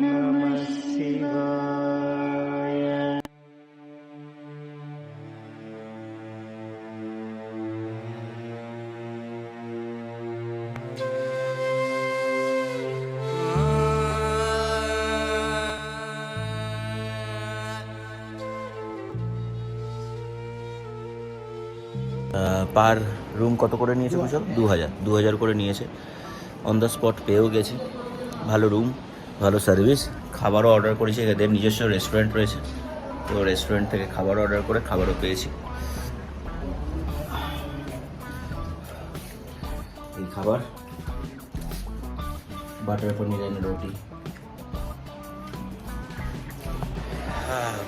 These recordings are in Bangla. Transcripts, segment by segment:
नमः शिवाय পার রুম কত করে নিয়েছে কুশল? দু হাজার। দু হাজার করে নিয়েছে। অন দ্য স্পট পেয়েও গেছি। ভালো রুম ভালো সার্ভিস খাবারও অর্ডার করেছি এদের নিজস্ব রেস্টুরেন্ট রয়েছে। তো রেস্টুরেন্ট থেকে খাবার অর্ডার করে খাবারও পেয়েছি। এই খাবার butter paneer and roti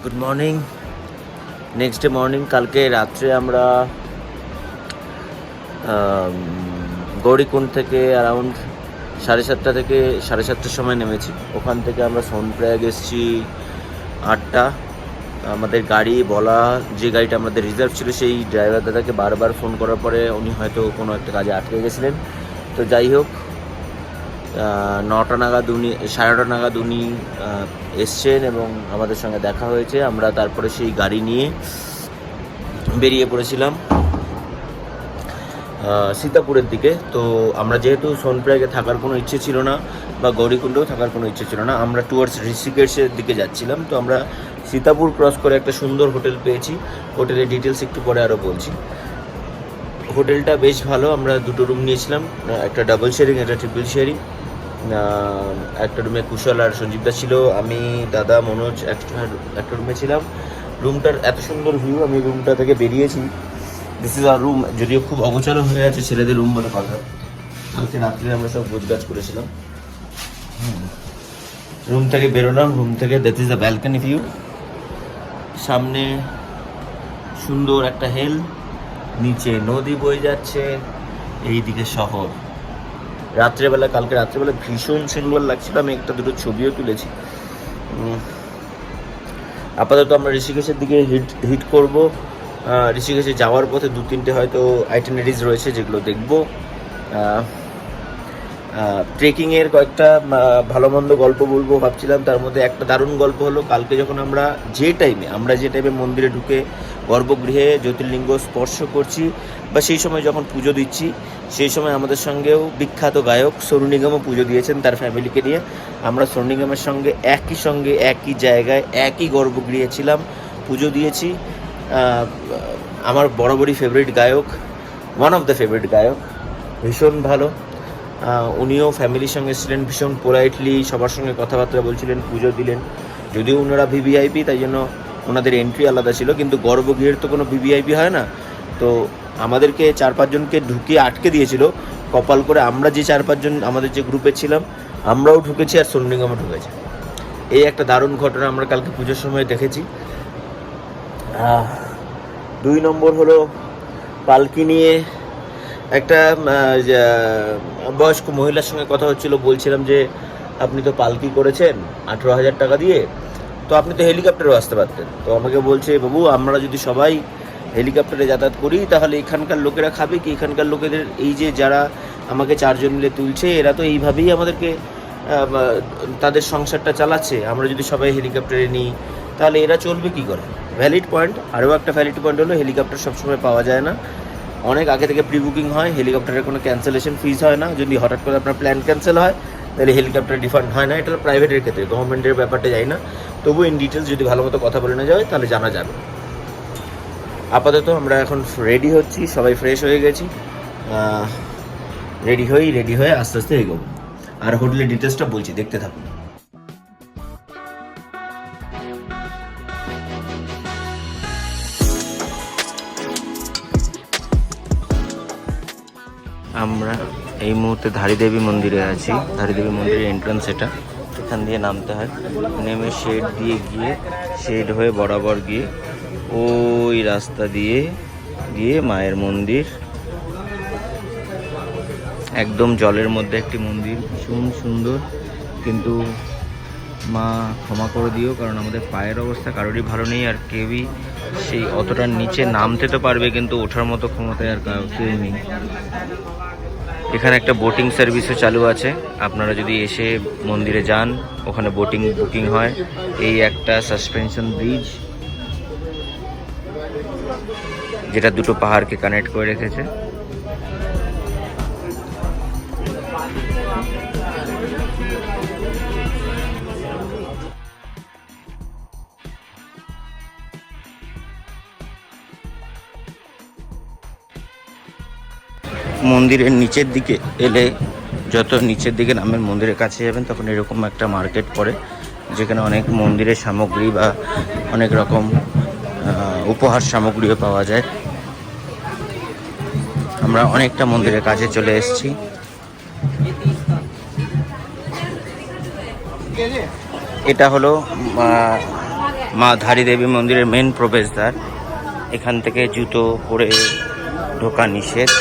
good morning next day morning কালকে রাত্রে আমরা আম, গৌরীকুণ্ড থেকে অ্যারাউন্ড সাড়ে সাতটা থেকে সাড়ে সাতটার সময় নেমেছি। ওখান থেকে আমরা সোনপ্রয়াগ এসেছি আটটা। আমাদের গাড়ি বলা যে গাড়িটা আমাদের রিজার্ভ ছিল সেই ড্রাইভার দাদাকে বারবার ফোন করার পরে উনি হয়তো কোনো একটা কাজে আটকে গেছিলেন। তো যাই হোক নটা নাগাদ উনি, সাড়ে নটা নাগাদ উনি এসছেন এবং আমাদের সঙ্গে দেখা হয়েছে। আমরা তারপরে সেই গাড়ি নিয়ে বেরিয়ে পড়েছিলাম। সীতাপুরের দিকে। তো আমরা যেহেতু সোনপ্রয়াগে থাকার কোনো ইচ্ছে ছিল না বা গৌরীকুণ্ডেও থাকার কোনো ইচ্ছে ছিল না, আমরা টুয়ার্ডস ঋষিকেশের দিকে যাচ্ছিলাম। তো আমরা সীতাপুর ক্রস করে একটা সুন্দর হোটেল পেয়েছি। হোটেলের ডিটেলস একটু পরে আরও বলছি। হোটেলটা বেশ ভালো, আমরা দুটো রুম নিয়েছিলাম, একটা ডাবল শেয়ারিং একটা ট্রিপল শেয়ারিং একটা রুমে কুশল আর সঞ্জীবদা ছিল, আমি, দাদা, মনোজ, একটা একটা রুমে ছিলাম। রুমটার এত সুন্দর ভিউ আমি রুমটা থেকে বেরিয়েছি। দিস ইজ আর রুম যদিও খুব অগোছালো হয়ে আছে ছেলেদের রুম বলে কথা। কালকে রাত্রে আমরা সব গোছগাছ করেছিলাম। রুম থেকে বেরোলাম রুম থেকে that is the balcony view সামনে সুন্দর একটা হেল নিচে নদী বয়ে যাচ্ছে, এইদিকে শহর। রাত্রেবেলা, কালকে রাত্রেবেলা ভীষণ সুন্দর লাগছিল, আমি একটা দুটো ছবিও তুলেছি। আপাতত আমরা ঋষিকেশের দিকে হিট হিট করব। ঋষিকেশে যাওয়ার পথে দু তিনটে হয়তো আইটেনারিজ রয়েছে যেগুলো দেখব। ট্রেকিংয়ের কয়েকটা ভালো মন্দ গল্প বলব ভাবছিলাম। তার মধ্যে একটা দারুণ গল্প হলো, কালকে যখন আমরা যে টাইমে আমরা যে টাইমে মন্দিরে ঢুকে গর্ভগৃহে জ্যোতির্লিঙ্গ স্পর্শ করছি, বা সেই সময় যখন পুজো দিচ্ছি, সেই সময় আমাদের সঙ্গেও বিখ্যাত গায়ক সরু নিগমও পুজো দিয়েছেন তার ফ্যামিলিকে নিয়ে। আমরা সরু নিগমের সঙ্গে একই সঙ্গে, একই জায়গায়, একই গর্ভগৃহে ছিলাম, পুজো দিয়েছি। আমার বরাবরই ফেভারিট গায়ক ওয়ান অফ দ্য ফেভারিট গায়ক, ভীষণ ভালো। উনিও ফ্যামিলির সঙ্গে এসেছিলেন, ভীষণ পোলাইটলি সবার সঙ্গে কথাবার্তা বলছিলেন, পুজো দিলেন। যদিও ওনারা ভিভিআইপি তাই জন্য ওনাদের এন্ট্রি আলাদা ছিল, কিন্তু গর্ভগৃহের তো কোনো ভিভিআইপি হয় না। তো আমাদেরকে চার পাঁচজনকে ঢুকিয়ে আটকে দিয়েছিল, কপাল করে আমরা যে চার পাঁচজন আমাদের যে গ্রুপে ছিলাম, আমরাও ঢুকেছি আর সোননিগমও ঢুকেছি। এই একটা দারুণ ঘটনা আমরা কালকে পুজোর সময় দেখেছি। দুই নম্বর হলো পালকি নিয়ে একটা বয়স্ক মহিলার সঙ্গে কথা হচ্ছিল, বলছিলাম যে, আপনি তো পালকি করেছেন আঠেরো হাজার টাকা দিয়ে, তো আপনি তো হেলিকপ্টারেও আসতে পারতেন। তো আমাকে বলছে, বাবু, আমরা যদি সবাই হেলিকপ্টারে যাতায়াত করি, তাহলে এখানকার লোকেরা খাবে কি? এখানকার লোকেদের, এই যে যারা আমাকে চারজন মিলে তুলছে, এরা তো এইভাবেই আমাদেরকে তাদের সংসারটা চালাচ্ছে। আমরা যদি সবাই হেলিকপ্টারে নিই, তাহলে এরা চলবে কি করে? ভ্যালিড পয়েন্ট আরও একটা ভ্যালিড পয়েন্ট হলো হেলিকপ্টার সবসময় পাওয়া যায় না। অনেক আগে থেকে প্রি বুকিং হয় হেলিকপ্টারের কোনো ক্যান্সেলেশন ফিজ হয় না। যদি হঠাৎ করে আপনার প্ল্যান ক্যান্সেল হয়, তাহলে হেলিকপ্টার রিফান্ড হয় না। এটা প্রাইভেটের ক্ষেত্রে গভর্নমেন্টের ব্যাপারটা যায় না। তবু ইন ডিটেলস যদি ভালো মতো কথা বলে না যায়, তাহলে জানা যাবে। আপাতত আমরা এখন রেডি হচ্ছি, সবাই ফ্রেশ হয়ে গেছি। রেডি হই রেডি হয়ে আস্তে আস্তে এগোবো। আর হোটেলের ডিটেলসটা বলছি, দেখতে থাকুন। আমরা এই মুহূর্তে ধারীদেবী মন্দিরে আছি। ধারীদেবী মন্দিরের এন্ট্রান্স এটা। এখান দিয়ে নামতে হয়। নেমে শেড দিয়ে গিয়ে শেড হয়ে বরাবর গিয়ে ওই রাস্তা দিয়ে গিয়ে মায়ের মন্দির। একদম জলের মধ্যে একটি মন্দির। ভীষণ সুন্দর। কিন্তু মা ক্ষমা করে দিও, কারণ আমাদের পায়ের অবস্থা কারোরই ভালো নেই আর কেউই সেই অতটার নিচে নামতে তো পারবে, কিন্তু ওঠার মতো ক্ষমতায় আর কেউ নেই। এখানে একটা বোটিং সার্ভিসও চালু আছে। আপনারা যদি এসে মন্দিরে যান, ওখানে বোটিং বুকিং হয়। এই একটা সাসপেনশন ব্রিজ যেটা দুটো পাহাড়কে কানেক্ট করে রেখেছে। মন্দিরের নিচের দিকে এলে যত নিচের দিকে নামের মন্দিরের কাছে যাবেন, তখন এরকম একটা মার্কেট পড়ে, যেখানে অনেক মন্দিরের সামগ্রী বা অনেক রকম উপহার সামগ্রীও পাওয়া যায়। আমরা অনেকটা মন্দিরের কাছে চলে এসেছি। এটা হলো, মা ধারী দেবী মন্দিরের মেন প্রবেশদ্বার। এখান থেকে জুতো পরে ঢোকা নিষেধ।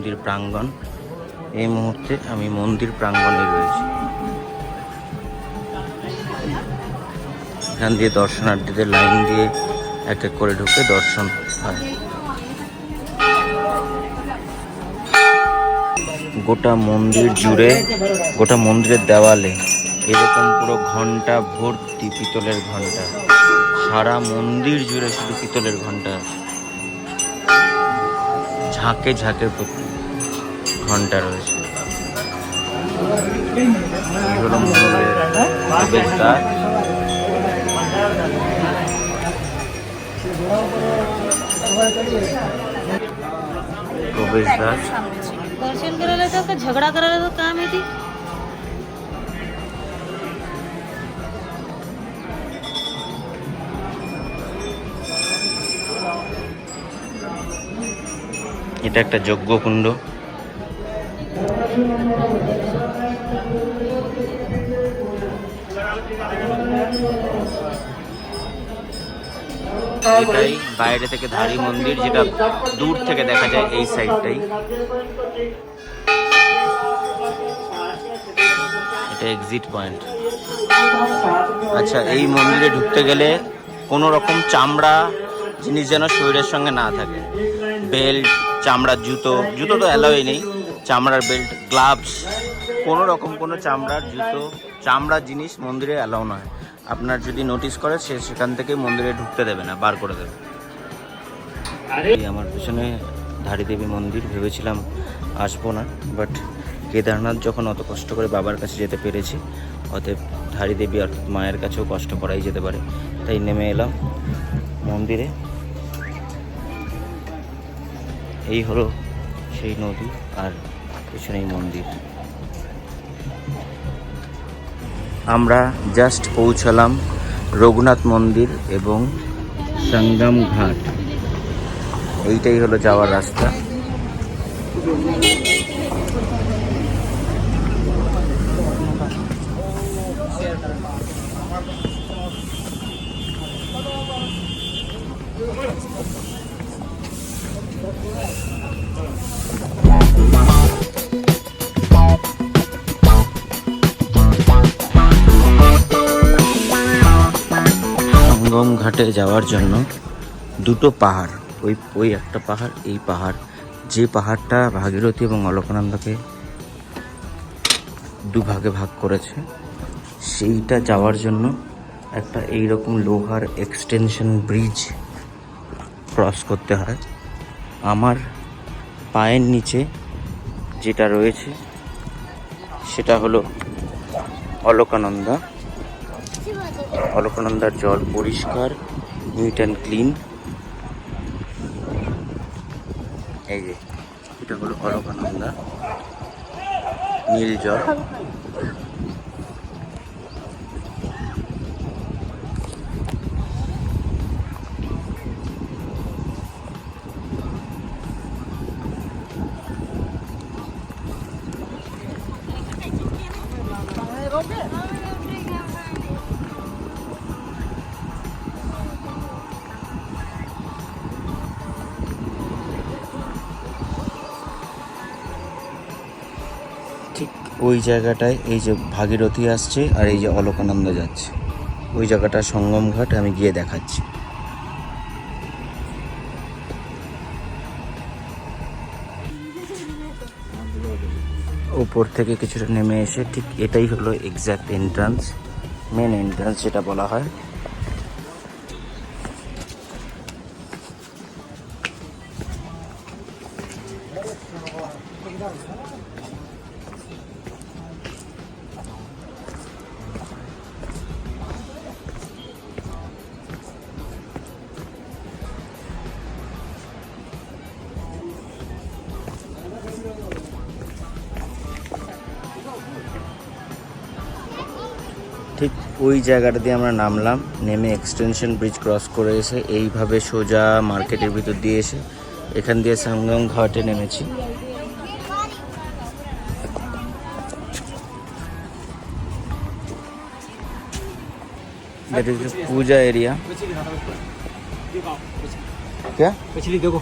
মন্দির প্রাঙ্গণ। এই মুহূর্তে আমি মন্দির প্রাঙ্গণে রয়েছি। এখান দিয়ে দর্শনার্থীদের লাইন দিয়ে এক এক করে ঢুকে দর্শন হয়। গোটা মন্দির জুড়ে, গোটা মন্দিরের দেওয়ালে এরকম পুরো ঘণ্টা ভর্তি পিতলের ঘণ্টা। সারা মন্দির জুড়ে শুধু পিতলের ঘণ্টা আছে। ঝাঁকে ঝাঁকে ঘণ্টা রয়েছে। এগুলো মন্দিরের প্রবেশদ্বার প্রবেশদ্বার દર્શન કરેલા તો કે ઝઘડા કરેલા এটা একটা যজ্ঞকুণ্ড এটাই বাইরে থেকে ধারী মন্দির যেটা দূর থেকে দেখা যায় এই সাইডটাই এটা এক্সিট পয়েন্ট আচ্ছা এই মন্দিরে ঢুকতে গেলে কোনো রকম চামড়া জিনিস যেন শরীরের সঙ্গে না থাকে। বেল্ট চামড়ার জুতো। জুতো তো অ্যালাউই নেই। চামড়ার বেল্ট গ্লাভস কোনো রকম কোনো চামড়ার জুতো চামড়ার জিনিস মন্দিরে অ্যালাউ নয়। আপনার যদি নোটিস করে সে সেখান থেকে মন্দিরে ঢুকতে দেবে না বার করে দেবে। আমার পেছনে ধারী দেবী মন্দির ভেবেছিলাম আসব না বাট কেদারনাথ যখন অত কষ্ট করে বাবার কাছে যেতে পেরেছি অতএব ধারী দেবী অর্থাৎ মায়ের কাছেও কষ্ট করাই যেতে পারে। তাই নেমে এলাম মন্দিরে। এই হলো সেই নদী আর পেছনেই মন্দির। আমরা জাস্ট পৌঁছালাম রঘুনাথ মন্দির এবং সঙ্গম ঘাট। এইটাই হলো যাওয়ার রাস্তা। ঘাটে যাওয়ার জন্য দুটো পাহাড়, ওই ওই একটা পাহাড়, এই পাহাড়, যে পাহাড়টা ভাগীরথী এবং অলকানন্দাকে দুভাগে ভাগ করেছে, সেইটা যাওয়ার জন্য একটা এইরকম লোহার এক্সটেনশন ব্রিজ ক্রস করতে হয়। আমার পায়ের নিচে যেটা রয়েছে, সেটা হলো অলকানন্দা। অলকানন্দার জল পরিষ্কার নিট অ্যান্ড ক্লিন এই যে এটা হলো অলকানন্দা। নীল জল। ওই জায়গাটায় এই যে ভাগীরথী আসছে আর এই যে অলকানন্দ যাচ্ছে। ওই জায়গাটা সঙ্গম ঘাট আমি গিয়ে দেখাচ্ছি। উপর থেকে কিছুটা নেমে এসে ঠিক এটাই হলো এক্স্যাক্ট এন্ট্রান্স মেন এন্ট্রান্স যেটা বলা হয়। ওই জায়গাটা দিয়ে আমরা নামলাম নেমে এক্সটেনশন ব্রিজ ক্রস করে এসে এইভাবে সোজা মার্কেটের ভিতর দিয়ে এসে এখান দিয়ে সামগং ঘাটে নেমেছি That is the puja area क्या मछली देखो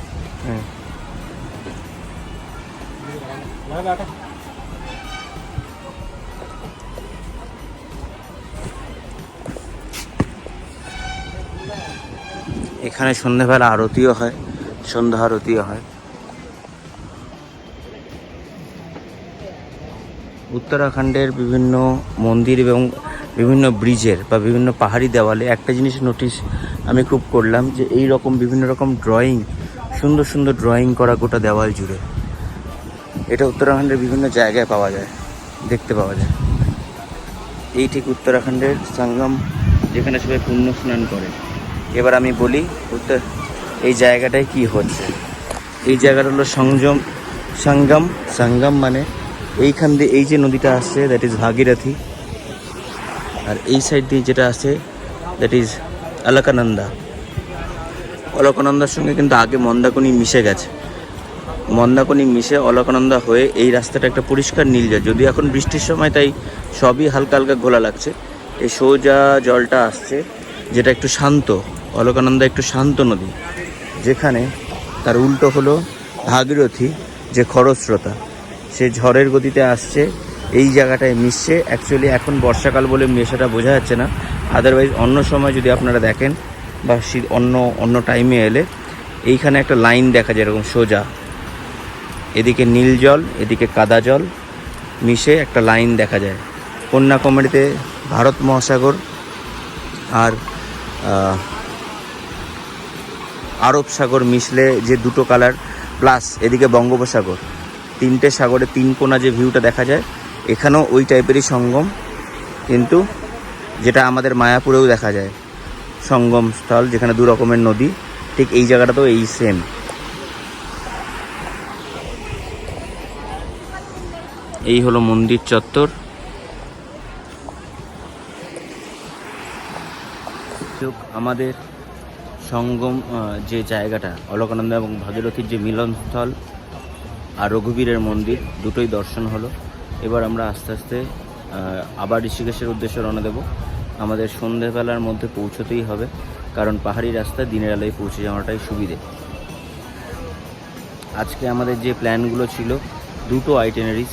এখানে সন্ধ্যাবেলা আরতিও হয়, সন্ধ্যা আরতিও হয়। উত্তরাখণ্ডের বিভিন্ন মন্দির এবং বিভিন্ন ব্রিজের বা বিভিন্ন পাহাড়ি দেওয়ালে একটা জিনিস নোটিস আমি খুব করলাম যে এই রকম বিভিন্ন রকম ড্রয়িং সুন্দর সুন্দর ড্রয়িং করা গোটা দেওয়াল জুড়ে। এটা উত্তরাখণ্ডের বিভিন্ন জায়গায় পাওয়া যায়, দেখতে পাওয়া যায়। এই ঠিক উত্তরাখণ্ডের সঙ্গম যেখানে সবাই পুণ্য স্নান করে। এবার আমি বলি উত্তর, এই জায়গাটায় কি হচ্ছে? এই জায়গাটা হলো সংযম সঙ্গম সঙ্গম মানে এইখান দিয়ে এই যে নদীটা আসছে দ্যাট ইজ ভাগীরথী। আর এই সাইড দিয়ে যেটা আছে দ্যাট ইজ অলকানন্দা। অলকানন্দার সঙ্গে কিন্তু আগে মন্দাকনি মিশে গেছে। মন্দাকনি মিশে অলকানন্দা হয়ে এই রাস্তাটা একটা পরিষ্কার নীল যায় যদি এখন বৃষ্টির সময় তাই সবই হালকা হালকা ঘোলা লাগছে। এই সোজা জলটা আসছে, যেটা একটু শান্ত। অলকানন্দা একটু শান্ত নদী, যেখানে তার উল্টো হলো ভাগীরথী, যে খরস্রোতা। সে ঝড়ের গতিতে আসছে, এই জায়গাটায় মিশছে। অ্যাকচুয়ালি এখন বর্ষাকাল বলে মেশাটা বোঝা যাচ্ছে না। আদারওয়াইজ অন্য সময় যদি আপনারা দেখেন, বা অন্য অন্য টাইমে এলে, এইখানে একটা লাইন দেখা যায়, এরকম সোজা। এদিকে নীল জল, এদিকে কাদা জল, মিশে একটা লাইন দেখা যায়। কন্যাকুমারীতে ভারত মহাসাগর আর আরব সাগর মিশলে যে দুটো কালার, প্লাস এদিকে বঙ্গোপসাগর। তিনটে সাগরে তিন কোনা যে ভিউটা দেখা যায়, এখানেও ওই টাইপেরই সঙ্গম, কিন্তু যেটা আমাদের মায়াপুরেও দেখা যায়। সঙ্গম স্থল, যেখানে দু রকমের নদী, ঠিক এই জায়গাটাতেও এই সেম এই হলো মন্দির চত্বর। আমাদের সঙ্গম যে জায়গাটা, অলকানন্দ এবং ভাগীরথীর যে মিলনস্থল আর রঘুবীরের মন্দির, দুটোই দর্শন হলো। এবার আমরা আস্তে আস্তে আবার ঋষিকেশের উদ্দেশ্যে রওনা দেব। আমাদের সন্ধেবেলার মধ্যে পৌঁছতেই হবে, কারণ পাহাড়ি রাস্তা দিনের আলোয় পৌঁছে যাওয়াটাই সুবিধে। আজকে আমাদের যে প্ল্যানগুলো ছিল, দুটো আইটেনারিজ,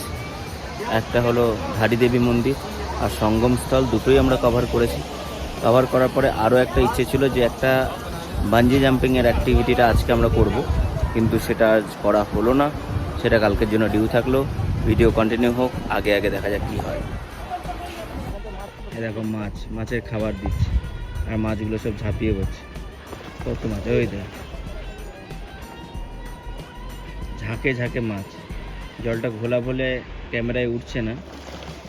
একটা হলো ধারী দেবী মন্দির আর সঙ্গমস্থল, দুটোই আমরা কভার করেছি। কভার করার পরে আরও একটা ইচ্ছে ছিল যে একটা বাঞ্জি জাম্পিংয়ের অ্যাক্টিভিটিটা আজকে আমরা করব। কিন্তু সেটা আজ করা হলো না। সেটা কালকের জন্য ডিউ থাকল। ভিডিও কন্টিনিউ হোক, আগে আগে দেখা যাক কী হয়। এরকম মাছ। মাছের খাবার দিচ্ছে। আর মাছগুলো সব ঝাঁপিয়ে পড়ছে। কত মাছ? ওই দেখ। ঝাঁকে ঝাঁকে মাছ। জলটা ঘোলা বলে ক্যামেরায় উঠছে না।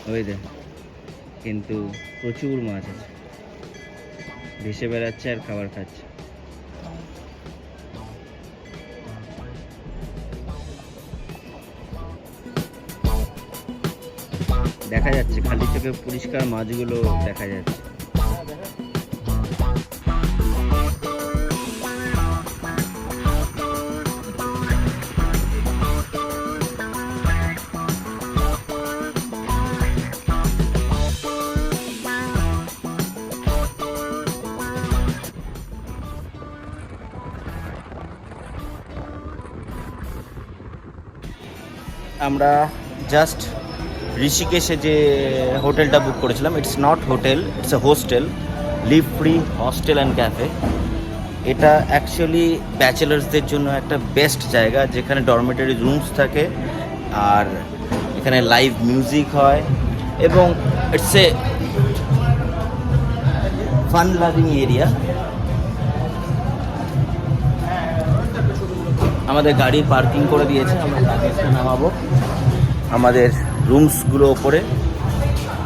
ওই দেখ। কিন্তু প্রচুর মাছ আছে। ভেসে বেড়াচ্ছে আর খাবার খাচ্ছে। দেখা যাচ্ছে খালি চোখে পরিষ্কার মাছগুলো দেখা যাচ্ছে। আমরা জাস্ট ঋষিকেশে যে হোটেলটা বুক করেছিলাম it's not hotel it's a hostel Live Free hostel and cafe এটা অ্যাকচুয়ালি ব্যাচেলার্সদের জন্য একটা বেস্ট জায়গা, যেখানে ডরমেটারি রুমস থাকে, আর এখানে লাইভ মিউজিক হয়, এবং it's a fun loving area আমাদের গাড়ি পার্কিং করে দিয়েছে, আমরা নামাবো। আমাদের রুমসগুলো ওপরে।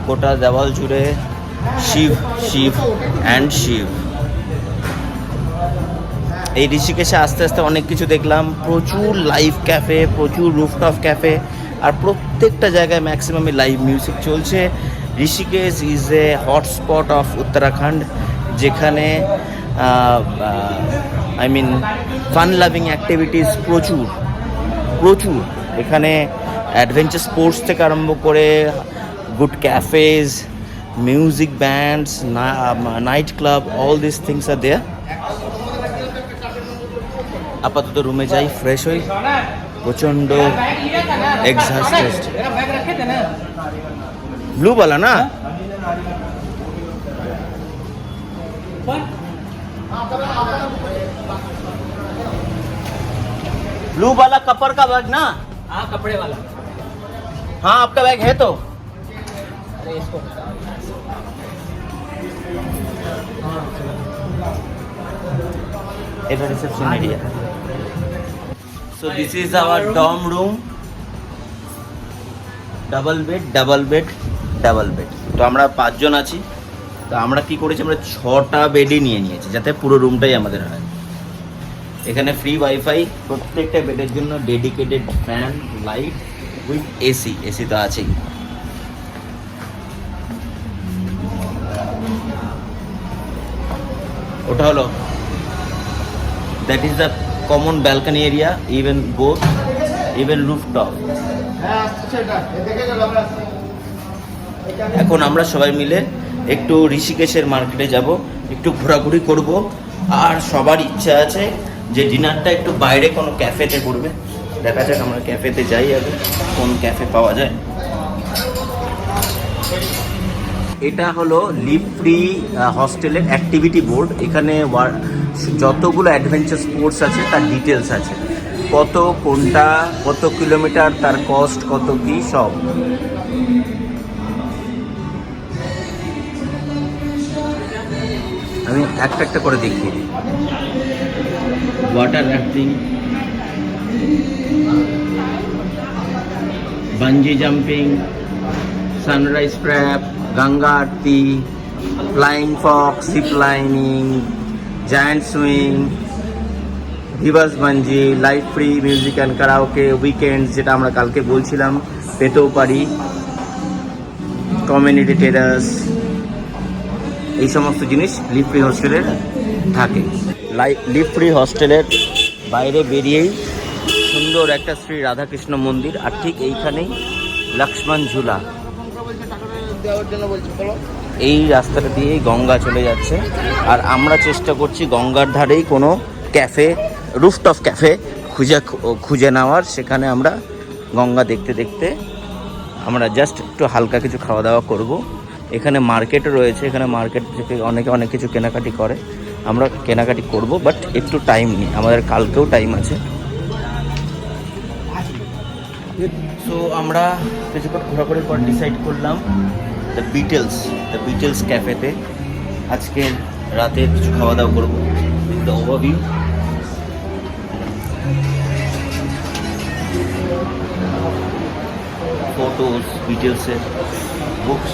গোটা দেওয়াল জুড়ে শিব শিব অ্যান্ড শিব। এই ঋষিকেশে আস্তে আস্তে অনেক কিছু দেখলাম। প্রচুর লাইভ ক্যাফে প্রচুর রুফটপ ক্যাফে আর প্রত্যেকটা জায়গায় ম্যাক্সিমামে লাইভ মিউজিক চলছে। Rishikesh is a hotspot of Uttarakhand, যেখানে I mean fun loving activities প্রচুর প্রচুর। এখানে অ্যাডভেঞ্চার স্পোর্টস থেকে আরম্ভ করে good cafes music bands night club all this things are there আপাতত রুমে যাই ফ্রেশ হই প্রচণ্ড এক্সাস্টেড ব্লু वाला না ब्लू वाला कपर का बैग ना हाँ कपड़े वाला हाँ आपका बैग है तो अरे इसको এটা reception area so this is our dorm room double bed double bed double bed তো আমরা পাঁচজন আছি তো আমরা কি করেছি আমরা ছটা বেডই নিয়ে নিয়েছি যাতে পুরো রুমটাই আমাদের হয় এখানে ফ্রি ওয়াইফাই প্রত্যেকটা বেডের জন্য dedicated fan light with AC AC তো আছেই। ওটা হলো, that is the common balcony area, even both, even rooftop এখন আমরা সবাই মিলে একটু ঋষিকেশের মার্কেটে যাব, একটু ঘোরাঘুরি করব, আর সবার ইচ্ছা আছে যে ডিনারটা একটু বাইরে কোনো ক্যাফেতে করবে দেখা যাক আমরা ক্যাফেতে যাই আগে, কোন ক্যাফে পাওয়া যায়। এটা হলো লিভ ফ্রি হস্টেলের অ্যাক্টিভিটি বোর্ড এখানে যতগুলো অ্যাডভেঞ্চার স্পোর্টস আছে, তার ডিটেলস আছে। কত, কোনটা, কত কিলোমিটার তার কস্ট কত কি, সব। আমি একটা একটা করে দিই। Water rafting bungee jumping sunrise trap Ganga aarti flying fox zip lining giant swing reverse bungee life free music and karaoke weekends যেটা আমরা কালকে বলছিলাম, পেতেও পারি। কমিউনিটি টেরাস এই সমস্ত জিনিস লিভ ফ্রি হস্টেলের থাকে। লিভ ফ্রি হস্টেলের বাইরে বেরিয়েই সুন্দর একটা শ্রী রাধাকৃষ্ণ মন্দির, আর ঠিক এইখানেই লক্ষ্মণ ঝুলা। এই রাস্তাটা দিয়েই গঙ্গা চলে যাচ্ছে। আর আমরা চেষ্টা করছি গঙ্গার ধারেই কোনো ক্যাফে, রুফটপ ক্যাফে খুঁজে খুঁজে নেওয়ার। সেখানে আমরা গঙ্গা দেখতে দেখতে আমরা জাস্ট একটু হালকা কিছু খাওয়া দাওয়া করব। এখানে মার্কেটও রয়েছে, এখানে মার্কেট থেকে অনেকে অনেক কিছু কেনাকাটি করে। আমরা কেনাকাটি করব বাট একটু টাইম নেই। আমাদের কালকেও টাইম আছে। সো আমরা কিছুক্ষণ ঘোরাঘুরির পর ডিসাইড করলাম দ্য বিটেলস দ্য বিটেলস ক্যাফেতে আজকে রাতে কিছু খাওয়া দাওয়া করব। দ্য ওভারভিউ ফটোস বিটেলসের বুকস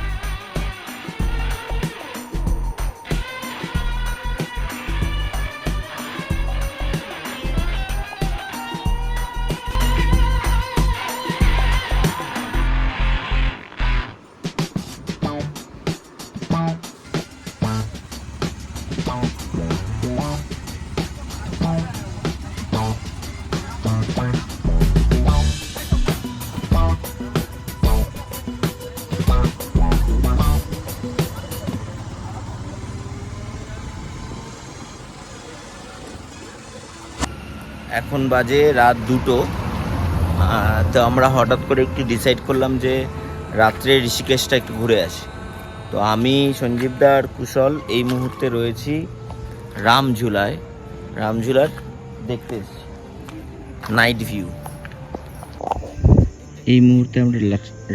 এখন বাজে রাত দুটো। তো আমরা হঠাৎ করে একটু ডিসাইড করলাম যে রাত্রে ঋষিকেশটা একটু ঘুরে আসি। তো আমি সঞ্জীবদা আর কুশল এই মুহূর্তে রয়েছি রামঝুলায় রামঝুলার দেখতে নাইট ভিউ এই মুহূর্তে আমরা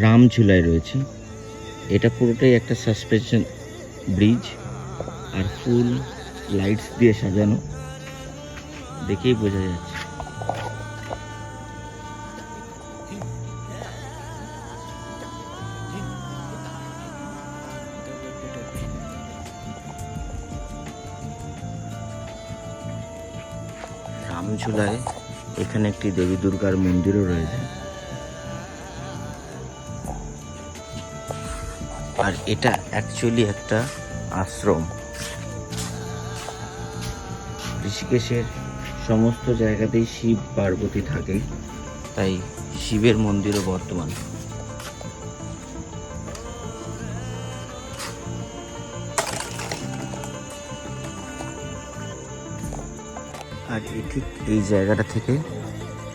রামঝুলায় রয়েছি। এটা পুরোটাই একটা সাসপেনশন ব্রিজ আর ফুল লাইটস দিয়ে সাজানো। দেখেই বোঝা যাচ্ছে। রামঝুলায় এখানে একটি দেবী দুর্গার মন্দিরও রয়েছে। আর এটা অ্যাকচুয়ালি একটা আশ্রম। ঋষিকেশের সমস্ত জায়গাতেই শিব পার্বতী থাকে। তাই শিবের মন্দিরও বর্তমান। আর এই ঠিক এই জায়গাটা থেকে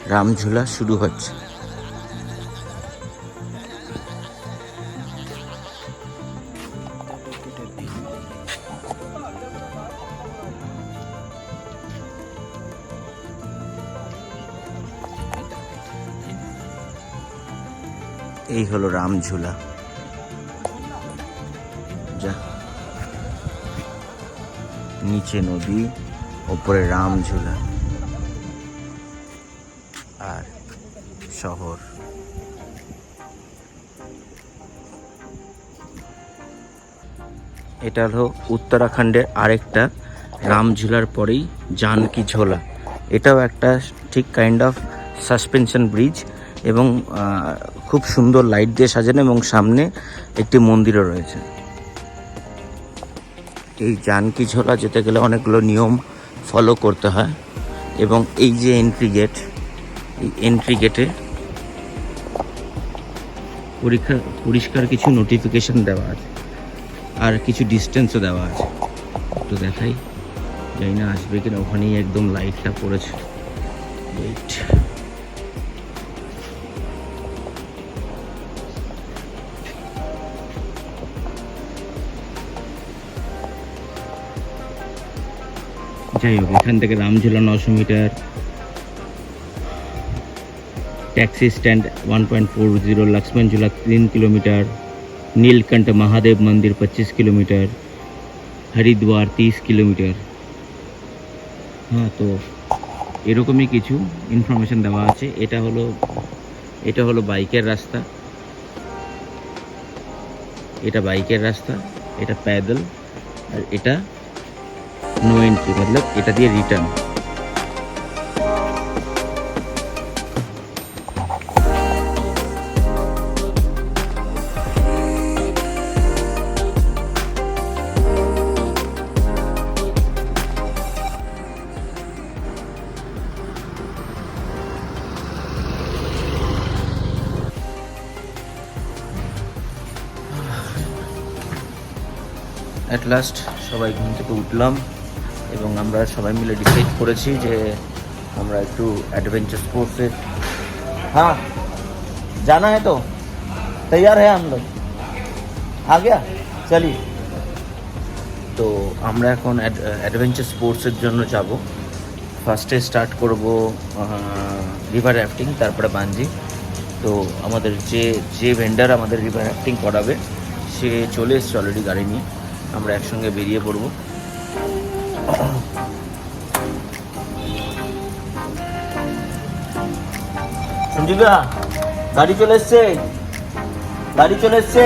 রামঝোলা শুরু হচ্ছে। এই হলো রামঝুলা। যা। নিচে নদী, ওপরে রামঝুলা। আর শহর। এটা হলো উত্তরাখণ্ডের আরেকটা, রামঝুলার পরেই জানকি ঝোলা। এটাও একটা ঠিক কাইন্ড অফ সাসপেনশন ব্রিজ এবং খুব সুন্দর লাইট দিয়ে সাজানো এবং সামনে একটি মন্দিরও রয়েছে। এই জানকি ঝোলা যেতে গেলে অনেকগুলো নিয়ম ফলো করতে হয় এবং এই যে এন্ট্রি গেট এই এন্ট্রি গেটে পরীক্ষা, পরিষ্কার কিছু নোটিফিকেশন দেওয়া আছে আর কিছু ডিস্টেন্সও দেওয়া আছে। একটু দেখাই, জানি না আসবে কিনা, ওখানেই একদম লাইটটা পড়েছে। ওয়েট যাই হোক এখান থেকে রামঝুলা নশো মিটার टैक्सी स्टैंड 1.40 लक्ष्मण झूला तीन किलोमीटर नीलकंठ महादेव मंदिर 25 किलोमीटर হরিদ্বার 30 কিলোমিটার হ্যাঁ তো এরকমই কিছু ইনফরমেশন দেওয়া আছে এটা হলো এটা হলো বাইকের রাস্তা এটা বাইকের রাস্তা এটা প্যাদল আর এটা নো এন্ট্রি মতলব এটা দিয়ে রিটার্ন অ্যাট লাস্ট সবাই ঘুম থেকে উঠলাম। আমরা সবাই মিলে ডিসাইড করেছি যে আমরা একটু অ্যাডভেঞ্চার স্পোর্টসে হ্যাঁ জানা হ্যাঁ তো? তৈয়ার হ্যাঁ আমরা। আ গিয়া চলি। তো আমরা এখন অ্যাডভেঞ্চার স্পোর্টসের জন্য যাব। ফার্স্টে স্টার্ট করব রিভার র্যাফটিং তারপরে বাঞ্জি তো আমাদের যে যে ভেন্ডার আমাদের রিভার র্যাফটিং করাবে, সে চলে এসছে অলরেডি গাড়ি নিয়ে। আমরা একসঙ্গে বেরিয়ে পড়ব। সঞ্জীবা গাড়ি চলে এসছে। গাড়ি চলে এসছে।